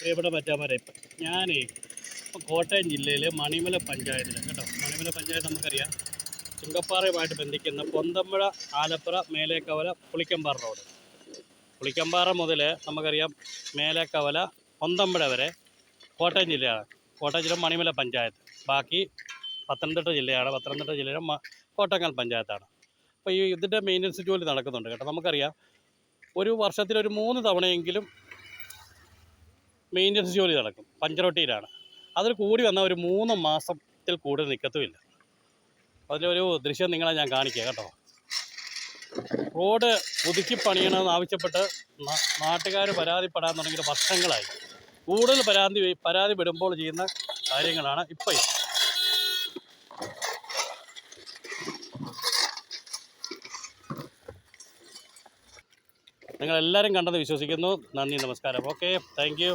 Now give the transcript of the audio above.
പ്രിയപ്പെട്ട മറ്റാമാരെ ഞാനേ ഇപ്പം കോട്ടയം ജില്ലയിലെ മണിമല പഞ്ചായത്തിൽ കേട്ടോ. മണിമല പഞ്ചായത്ത് നമുക്കറിയാം. ചുങ്കപ്പാറയുമായിട്ട് ബന്ധിക്കുന്ന പൊന്തമ്പുഴ ആലപ്പുഴ മേലേക്കവല പുളിക്കമ്പാറ റോഡ്. പുളിക്കമ്പാറ മുതൽ നമുക്കറിയാം മേലേക്കവല പൊന്തമ്പുഴ വരെ കോട്ടയം ജില്ലയാണ്. കോട്ടയം ജില്ല മണിമല പഞ്ചായത്ത്. ബാക്കി പത്തനംതിട്ട ജില്ലയാണ്. പത്തനംതിട്ട ജില്ലയിലെ കോട്ടങ്ങൽ പഞ്ചായത്താണ്. അപ്പോൾ ഈ ഇതിന്റെ മെയിന്റനൻസ് ജോലി നടക്കുന്നുണ്ട് കേട്ടോ. നമുക്കറിയാം ഒരു വർഷത്തിൽ ഒരു മൂന്ന് തവണയെങ്കിലും മെയിന്റനൻസ് ജോലി നടക്കും. പഞ്ചറൊട്ടിയിലാണ്. അതിൽ കൂടി വന്നാൽ ഒരു മൂന്ന് മാസത്തിൽ കൂടുതൽ നിൽക്കത്തുമില്ല അതിലൊരു ദൃശ്യം നിങ്ങളെ ഞാൻ കാണിക്കുക കേട്ടോ. റോഡ് പുതുക്കി പണിയണമെന്ന് ആവശ്യപ്പെട്ട് നാട്ടുകാർ പരാതിപ്പെടാൻ തുടങ്ങിയിട്ട് വർഷങ്ങളായി. കൂടുതൽ പരാതി പരാതി വിടുമ്പോൾ ചെയ്യുന്ന കാര്യങ്ങളാണ് ഇപ്പോൾ ഇത്. നിങ്ങളെല്ലാവരും കണ്ടെന്ന് വിശ്വസിക്കുന്നു. നന്ദി നമസ്കാരം. Okay thank